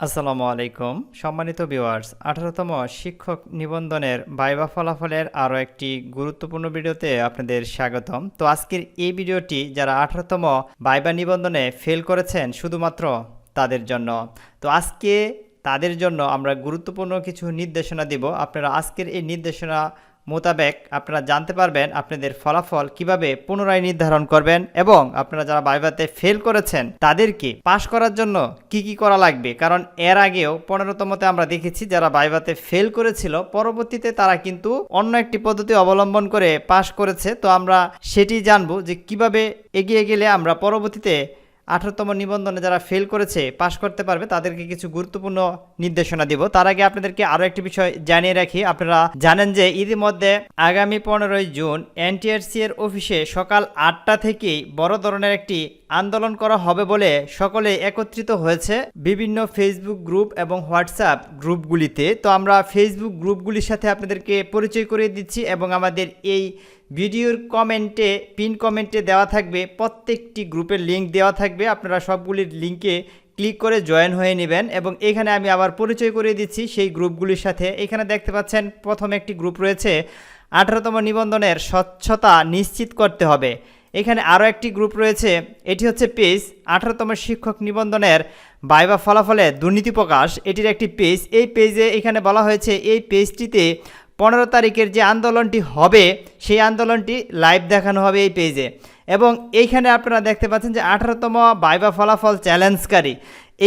আসসালামু আলাইকুম। সম্মানিত ভিউয়ার্স, আঠারোতম শিক্ষক নিবন্ধনের বাইবা ফলাফলের আরও একটি গুরুত্বপূর্ণ ভিডিওতে আপনাদের স্বাগতম। তো আজকের এই ভিডিওটি যারা আঠারোতম বাইবা নিবন্ধনে ফেল করেছেন শুধুমাত্র তাদের জন্য। তো আজকে তাদের জন্য আমরা গুরুত্বপূর্ণ কিছু নির্দেশনা দিব। আপনারা আজকের এই নির্দেশনা মোতাবেক আপনারা জানতে পারবেন আপনাদের ফলাফল কীভাবে পুনরায় নির্ধারণ করবেন এবং আপনারা যারা বাইবাতে ফেল করেছেন, তাদেরকে পাশ করার জন্য কি কি করা লাগবে? কারণ এর আগেও পনেরোতমতে আমরা দেখেছি যারা বাইবাতে ফেল করেছিল, পরবর্তীতে তারা কিন্তু অন্য একটি পদ্ধতি অবলম্বন করে পাশ করেছে। তো আমরা সেটি জানব যে কীভাবে এগিয়ে গেলে আমরা পরবর্তীতে আঠারোতম নিবন্ধনে যারা ফেল করেছে পাশ করতে পারবে, তাদেরকে কিছু গুরুত্বপূর্ণ নির্দেশনা দিব। তার আগে আপনাদেরকে আরও একটি বিষয় জানিয়ে রাখি। আপনারা জানেন যে ইতিমধ্যে আগামী পনেরোই জুন এনটিআরসি এর অফিসে সকাল আটটা থেকেই বড় ধরনের একটি আন্দোলন করা হবে বলে সকলে একত্রিত হয়েছে বিভিন্ন ফেসবুক গ্রুপ এবং হোয়াটসঅ্যাপ গ্রুপগুলিতে তো আমরা ফেসবুক গ্রুপগুলির সাথে আপনাদেরকে পরিচয় করে দিচ্ছি এবং আমাদের এই ভিডিওর কমেন্টে পিন কমেন্টে দেওয়া থাকবে, প্রত্যেকটি গ্রুপের লিঙ্ক দেওয়া থাকবে। আপনারা সবগুলির লিঙ্কে ক্লিক করে জয়েন হয়ে নেবেন এবং এখানে আমি আবার পরিচয় করে দিচ্ছি সেই গ্রুপগুলির সাথে। এখানে দেখতে পাচ্ছেন প্রথম একটি গ্রুপ রয়েছে। আঠারোতম নিবন্ধনের স্বচ্ছতা নিশ্চিত করতে হবে। এখানে আরও একটি গ্রুপ রয়েছে, এটি হচ্ছে পেজ আঠারোতম শিক্ষক নিবন্ধনের বাইবা ফলাফলে দুর্নীতি প্রকাশ। এটির একটি পেজ এই পেজে এখানে বলা হয়েছে, এই পেজটিতে পনেরো তারিখের যে আন্দোলনটি হবে, সেই আন্দোলনটি লাইভ দেখানো হবে এই পেজে এবং এইখানে আপনারা দেখতে পাচ্ছেন যে আঠারোতম বাইবা ফলাফল চ্যালেঞ্জকারী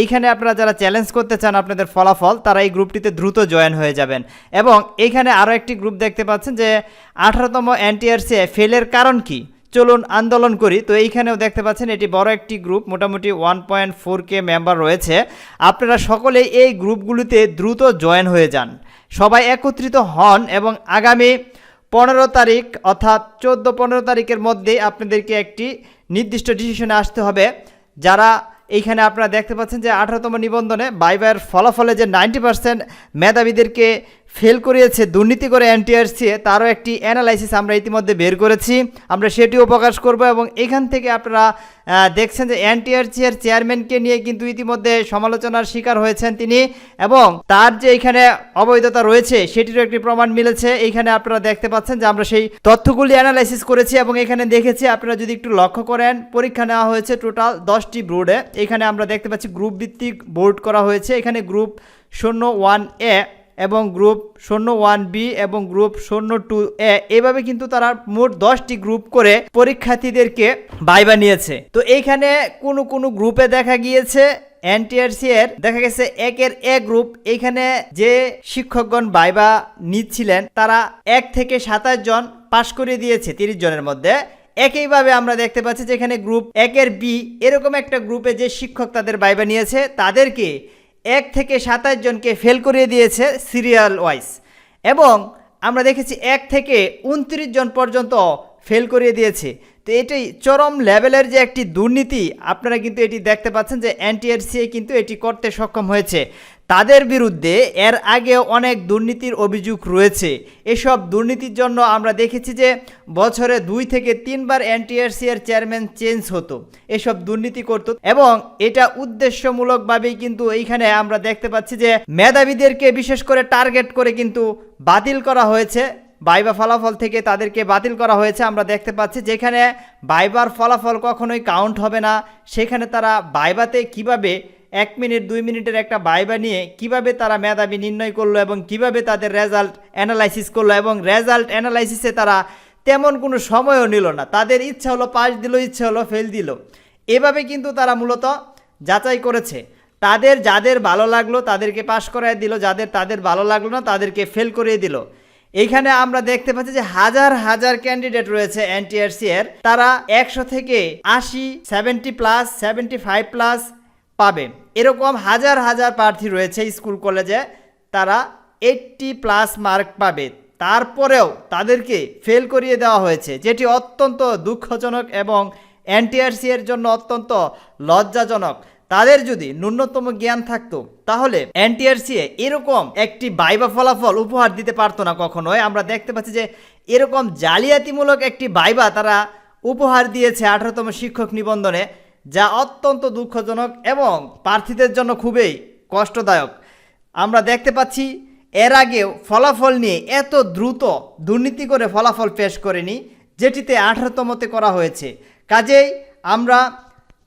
এইখানে আপনারা যারা চ্যালেঞ্জ করতে চান আপনাদের ফলাফল, তারা এই গ্রুপটিতে দ্রুত জয়েন হয়ে যাবেন। এবং এইখানে আরও একটি গ্রুপ দেখতে পাচ্ছেন যে আঠারোতম এনটিআরসি ফেলের কারণ কি? চলুন আন্দোলন করি, তো এইখানেও দেখতে পাচ্ছেন এটি বড় একটি গ্রুপ মোটামুটি one point four K member রয়েছে। আপনারা সকলেই এই গ্রুপগুলিতে দ্রুত জয়েন হয়ে যান। সবাই একত্রিত হন এবং আগামী পনেরো তারিখ অর্থাৎ চোদ্দ পনেরো তারিখের মধ্যে আপনাদেরকে একটি নির্দিষ্ট ডিসিশনে আসতে হবে। যারা এইখানে আপনারা দেখতে পাচ্ছেন যে আঠারোতম নিবন্ধনে বাইবার ফলাফলে যে নাইনটি পার্সেন্ট মেধাবীদেরকে ফেল করিয়েছে, দুর্নীতি করে এনটিআরসি তারও একটি অ্যানালাইসিস আমরা ইতিমধ্যে বের করেছি। আমরা সেটিও প্রকাশ করব এবং এখান থেকে আপনারা দেখছেন যে এনটিআরসি এর চেয়ারম্যানকে নিয়ে কিন্তু ইতিমধ্যে সমালোচনার শিকার হয়েছেন তিনি এবং তার যে এখানে অবৈধতা রয়েছে সেটিরও একটি প্রমাণ মিলেছে। এইখানে আপনারা দেখতে পাচ্ছেন যে আমরা সেই তথ্যগুলি অ্যানালাইসিস করেছি এবং এখানে দেখেছি আপনারা যদি একটু লক্ষ্য করেন, পরীক্ষা নেওয়া হয়েছে টোটাল দশটি বোর্ডে এখানে আমরা দেখতে পাচ্ছি গ্রুপ ভিত্তিক বোর্ড করা হয়েছে। এখানে গ্রুপ শূন্য ওয়ান এ এবং গ্রুপ শূন্য ওয়ান বি এবং গ্রুপ শূন্য টু এ। এভাবে কিন্তু তারা মোট দশটি গ্রুপ করে পরীক্ষার্থীদেরকে বাইবা নিয়েছে তো এইখানে কোনো কোনো গ্রুপে দেখা গিয়েছে এনটিআরসি এর দেখা গেছে একের এ গ্রুপ। এখানে যে শিক্ষকগণ বাইবা নিচ্ছিলেন, তারা এক থেকে সাতাশ জন পাশ করে দিয়েছে তিরিশ জনের মধ্যে। একইভাবে আমরা দেখতে পাচ্ছি যে এখানে গ্রুপ একের বি, এরকম একটা গ্রুপে যে শিক্ষক তাদের বাইবা নিয়েছে তাদেরকে এক থেকে সাতাশ জনকে ফেল করিয়ে দিয়েছে সিরিয়াল ওয়াইজ। এবং আমরা দেখেছি এক থেকে উনত্রিশ জন পর্যন্ত ফেল করিয়ে দিয়েছে। তো এটাই চরম লেভেলের যে একটি দুর্নীতি, আপনারা কিন্তু এটি দেখতে পাচ্ছেন যে এনটিআরসিএ কিন্তু এটি করতে সক্ষম হয়েছে। তাদের বিরুদ্ধে এর আগে অনেক দুর্নীতির অভিযোগ রয়েছে। এসব দুর্নীতির জন্য আমরা দেখেছি যে বছরে দুই থেকে তিনবার এনটিআরসি এর চেয়ারম্যান চেঞ্জ হতো। এসব দুর্নীতি করত এবং এটা উদ্দেশ্যমূলকভাবেই কিন্তু এইখানে আমরা দেখতে পাচ্ছি যে মেধাবীদেরকে বিশেষ করে টার্গেট করে কিন্তু বাতিল করা হয়েছে। বাইবা ফলাফল থেকে তাদেরকে বাতিল করা হয়েছে। আমরা দেখতে পাচ্ছি যেখানে বাইবার ফলাফল কখনোই কাউন্ট হবে না। সেখানে তারা বাইবাতে কীভাবে এক মিনিট, দুই মিনিটের একটা বাইবা নিয়ে কীভাবে তারা মেধাবী নির্ণয় করল এবং কীভাবে তাদের রেজাল্ট অ্যানালাইসিস করল এবং রেজাল্ট অ্যানালাইসিসে তারা তেমন কোনো সময়ও নিল না। তাদের ইচ্ছা হলো পাস দিল, ইচ্ছা হলো ফেল দিল। এভাবে কিন্তু তারা মূলত যাচাই করেছে। তাদের যাদের ভালো লাগল তাদেরকে পাশ করায় দিল, যাদের তাদের ভালো লাগল না তাদেরকে ফেল করিয়ে দিল। এইখানে আমরা দেখতে পাচ্ছি যে হাজার হাজার ক্যান্ডিডেট রয়েছে এনটিআরসি এর। তারা একশো থেকে আশি seventy plus seventy five plus পাবে। এরকম হাজার হাজার প্রার্থী রয়েছে স্কুল কলেজে, তারা এইটটি প্লাস মার্ক পাবে। তারপরেও তাদেরকে ফেল করিয়ে দেওয়া হয়েছে, যেটি অত্যন্ত দুঃখজনক এবং এনটিআরসি এর জন্য অত্যন্ত লজ্জাজনক। তাদের যদি ন্যূনতম জ্ঞান থাকতো, তাহলে এনটিআরসি এরকম একটি বাইবা ফলাফল উপহার দিতে পারতো না কখনোই। আমরা দেখতে পাচ্ছি যে এরকম জালিয়াতিমূলক একটি বাইবা তারা উপহার দিয়েছে আঠারোতম শিক্ষক নিবন্ধনে। যা অত্যন্ত দুঃখজনক এবং প্রার্থীদের জন্য খুবই কষ্টদায়ক। আমরা দেখতে পাচ্ছি, এর আগেও ফলাফল নিয়ে এত দ্রুত দুর্নীতি করে ফলাফল পেশ করেনি, যেটিতে আঠারোতমতে করা হয়েছে। কাজেই আমরা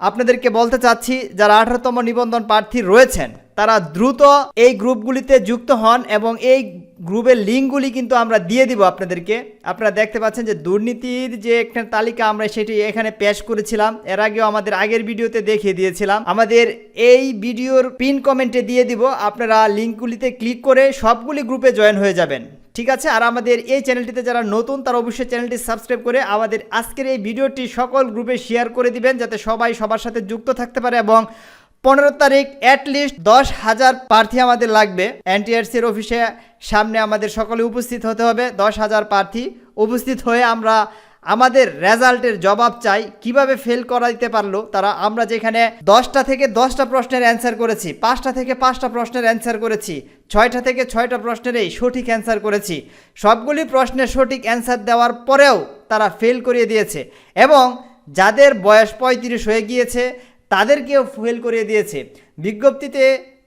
আপনাদেরকে বলতে চাচ্ছি, যারা আঠারোতম নিবন্ধন প্রার্থী রয়েছেন তারা দ্রুত এই গ্রুপগুলিতে যুক্ত হন এবং এই গ্রুপের লিঙ্কগুলি কিন্তু আমরা দিয়ে দিব আপনাদেরকে। আপনারা দেখতে পাচ্ছেন যে দুর্নীতির যে একটা তালিকা আমরা সেটি এখানে পেশ করেছিলাম। এর আগেও আমাদের আগের ভিডিওতে দেখিয়ে দিয়েছিলাম। আমাদের এই ভিডিওর পিন কমেন্টে দিয়ে দিব। আপনারা লিঙ্কগুলিতে ক্লিক করে সবগুলি গ্রুপে জয়েন হয়ে যাবেন। ঠিক আছে? আর আমাদের এই চ্যানেলটিতে যারা নতুন, তারা অবশ্যই চ্যানেলটি সাবস্ক্রাইব করে আমাদের আজকের এই ভিডিওটি সকল গ্রুপে শেয়ার করে দিবেন, যাতে সবাই সবার সাথে যুক্ত থাকতে পারে এবং পনেরো তারিখ অ্যাটলিস্ট দশ হাজার প্রার্থী আমাদের লাগবে। এনটিআরসির অফিসে সামনে আমাদের সকলে উপস্থিত হতে হবে। দশ হাজার প্রার্থী উপস্থিত হয়ে আমরা আমাদের রেজাল্টের জবাব চাই, কীভাবে ফেল করা দিতে পারল। তারা আমরা যেখানে দশটা থেকে দশটা প্রশ্নের অ্যান্সার করেছি, পাঁচটা থেকে পাঁচটা প্রশ্নের অ্যান্সার করেছি, ছয়টা থেকে ছয়টা প্রশ্নেরই সঠিক অ্যান্সার করেছি। সবগুলি প্রশ্নের সঠিক অ্যান্সার দেওয়ার পরেও তারা ফেল করিয়ে দিয়েছে। এবং যাদের বয়স পঁয়ত্রিশ হয়ে গিয়েছে তাদেরকেও ফেল করিয়ে দিয়েছে। বিজ্ঞপ্তিতে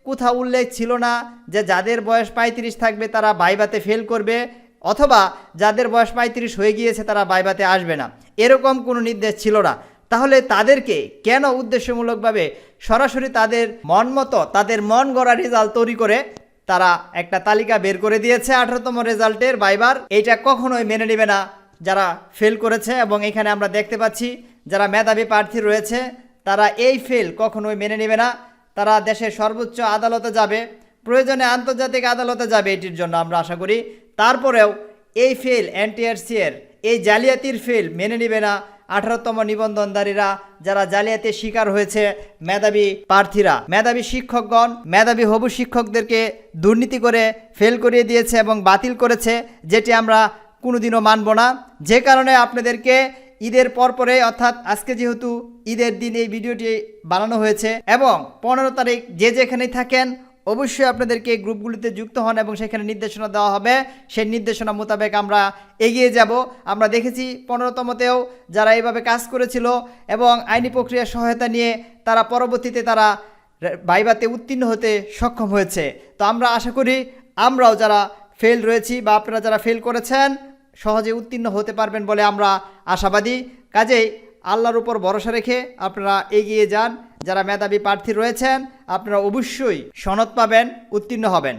কোথাও উল্লেখ ছিল না যে যাদের বয়স পঁয়ত্রিশ থাকবে তারা বাইবাতে ফেল করবে অথবা যাদের বয়স পঁয়ত্রিশ হয়ে গিয়েছে তারা বাইবাতে আসবে না। এরকম কোনো নির্দেশ ছিল না। তাহলে তাদেরকে কেন উদ্দেশ্যমূলকভাবে সরাসরি তাদের মন মতো, তাদের মন গড়া রেজাল্ট তৈরি করে তারা একটা তালিকা বের করে দিয়েছে আঠারোতম রেজাল্টের বাইবার? এইটা কখনোই মেনে নেবে না যারা ফেল করেছে এবং এখানে আমরা দেখতে পাচ্ছি যারা মেধাবী প্রার্থী রয়েছে তারা এই ফেল কখনোই মেনে নেবে না। তারা দেশের সর্বোচ্চ আদালতে যাবে, প্রয়োজনে আন্তর্জাতিক আদালতে যাবে এটির জন্য আমরা আশা করি। তারপরেও এই ফেল এনটিআরসি এর, এই জালিয়াতির ফেল মেনে নেবে না আঠারোতম নিবন্ধনধারীরা, যারা জালিয়াতির শিকার হয়েছে মেধাবী প্রার্থীরা। মেধাবী শিক্ষকগণ, মেধাবী হবু শিক্ষকদেরকে দুর্নীতি করে ফেল করিয়ে দিয়েছে এবং বাতিল করেছে, যেটি আমরা কোনোদিনও মানব না। যে কারণে আপনাদেরকে ঈদের পরপরে অর্থাৎ আজকে যেহেতু ঈদের দিন এই ভিডিওটি বানানো হয়েছে এবং পনেরো তারিখ যে যেখানেই থাকেন, অবশ্যই আপনাদেরকে গ্রুপগুলিতে যুক্ত হন এবং সেখানে নির্দেশনা দেওয়া হবে। সেই নির্দেশনা মোতাবেক আমরা এগিয়ে যাব। আমরা দেখেছি পনেরোতমতেও যারা এইভাবে কাজ করেছিল এবং আইনি প্রক্রিয়ার সহায়তা নিয়ে তারা পরবর্তীতে তারা বাইবাতে উত্তীর্ণ হতে সক্ষম হয়েছে। তো আমরা আশা করি আমরাও যারা ফেল রয়েছি বা আপনারা যারা ফেল করেছেন সহজে উত্তীর্ণ হতে পারবেন বলে আমরা আশাবাদী। কাজেই আল্লাহর উপর ভরসা রেখে আপনারা এগিয়ে যান। যারা মেধাবী প্রার্থী রয়েছেন, আপনারা অবশ্যই সনদ পাবেন, উত্তীর্ণ হবেন।